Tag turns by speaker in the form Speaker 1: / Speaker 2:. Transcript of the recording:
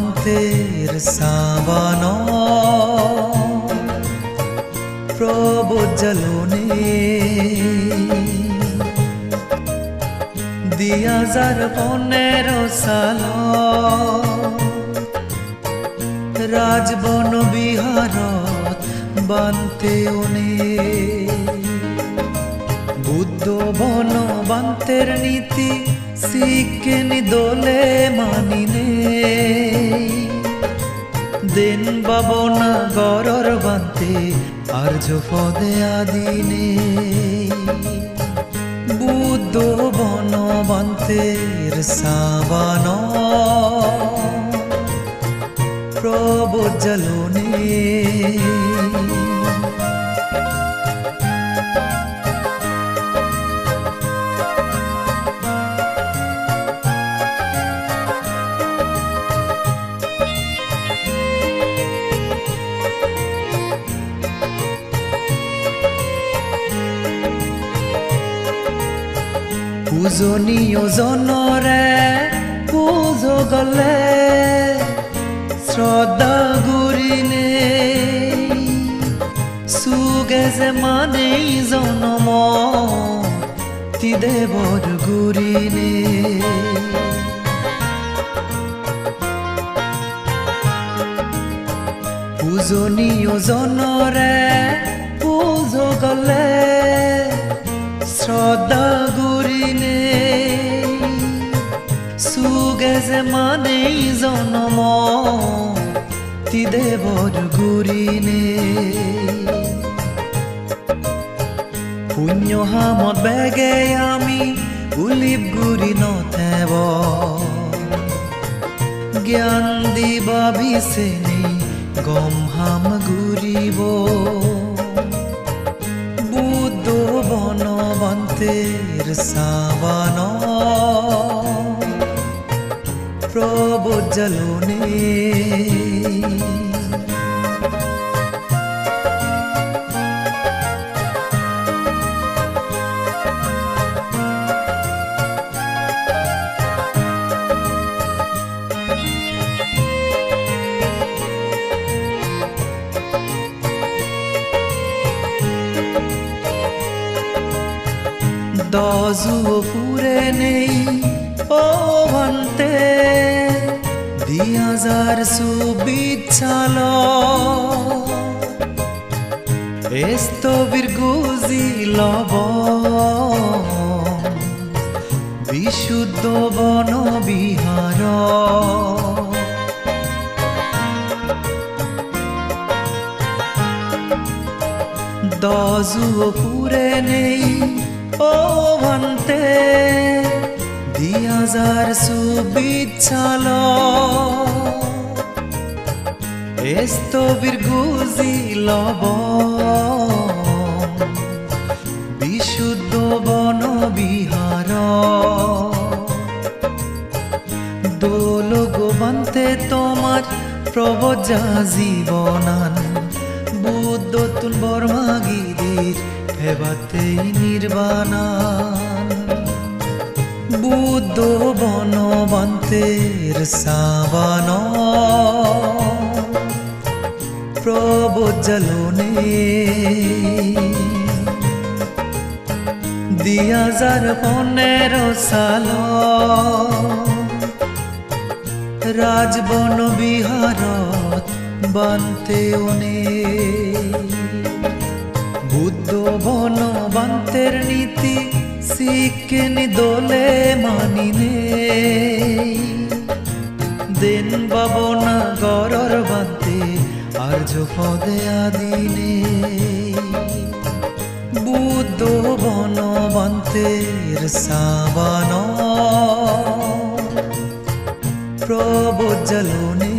Speaker 1: বন্তের সাবান। প্রবজ্জলনে দিয়াজার পনেরো সাল। রাজবন বিহারত বান্তে ওনে বুদ্ধ বন বান্তের নীতি শিখেনি দোলে মানিনে দেন বাবনা গরর বান্তে আর্য পদে আদিনে বুদ্ধ বন বান্তের সাবান প্রবজ্জলনে পূজনীয় জনরে, পুজো গলে, শ্রদ্ধা গুরিনে সুগে যে মানেই জনম, তি দেবর গুরিনে পূজনীয় জনরে, পুজো গলে, শ্রদ্ধা মানেই জনম দেবর গুরিনে। পুণ্য হামত বেগে আমি, উলিপ গুরি নথেব। জ্ঞান দিবা বিছেনি গম হাম ঘুরিব বুদ্ধ বনবন্তের সাবান। প্রবজ্জলনে দজুও পুরে নেই ও ভান্তে দিয়াজার সুবিচ্ছাল। এস্তবির গুজি লব। বিশুদ্ধ বন বিহার। দজুও পুরে নেই ও ভান্তে। দিয়াজার সুবিচ্ছাল। এস্তবির গুজি লব বিশুদ্ধ বন বিহার। দোল গোবন্তে তোমার প্রবজা জীবনান, বুদ্ধ তুন বর্মাগিরির হেবাতেই নির্বাণান। বুদ্ধ বনবন্তের সাবান। প্রবজ্জলনে দিয়াজার পনেরো সাল। রাজবন বিহারত বান্তে ওনে বুদ্ধ বন বান্তের নীতি শিখেনি দোলে মানিনে। আর্য পদে আদিনে বুদ্ধ বন বান্তের সাবান প্রবজ্জলনে